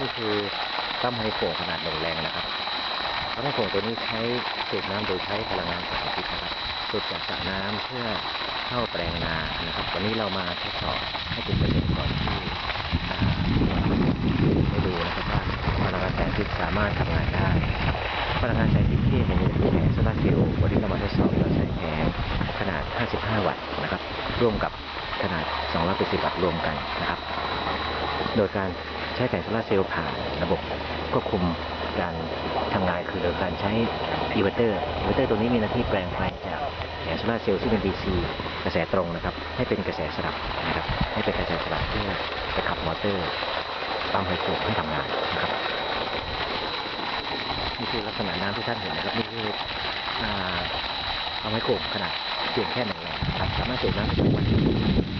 นี่คือปั๊มไฮโฟขนาดหนึ่งแรงนะครับปั๊มไฮโฟตัวนี้ใช้สูบน้ำโดยใช้พลังงานแสงอาทิตย์นะครับสูบจากสระน้ำเพื่อเข้าแปลงนานะครับวันนี้เรามาทดสอบให้เป็นประโยชน์ก่อนที่อ่าให้ดูนะครับว่าพลังงานแสงอาทิตย์สามารถทำงานได้พลังงานแสงอาทิตย์ที่เห็นอยู่ในแผงโซลาร์เซลล์วันนี้เรามาทดสอบเราใช้แผงขนาด 55 วัตต์นะครับร่วมกับขนาด 280 วัตต์รวมกันนะครับ โดยการ ช้แผงโซลาเซลล์ผ่านระบบควบคุมการทำงานคือโดยการใช้อินเวอร์เตอร์อินเวอร์เตอร์ตัวนี้มีหน้าที่แปลงไฟจากแผงโซลาเซลล์ซึ่งเป็น DC กระแสตรงนะครับ ให้เป็นกระแสสลับนะครับ ให้เป็นกระแสสลับเพื่อจะขับมอเตอร์ปั๊มไฮโดรให้ทำงานนะครับนี่คือลักษณะน้ำที่ท่านเห็นนะครับนี่คืออ่าเอาไม้โขงขนาดเพียงแค่หนึ่งแรงนะครับสามารถสูบน้ำได้ทุกวันสูบน้ำได้ทุกวัน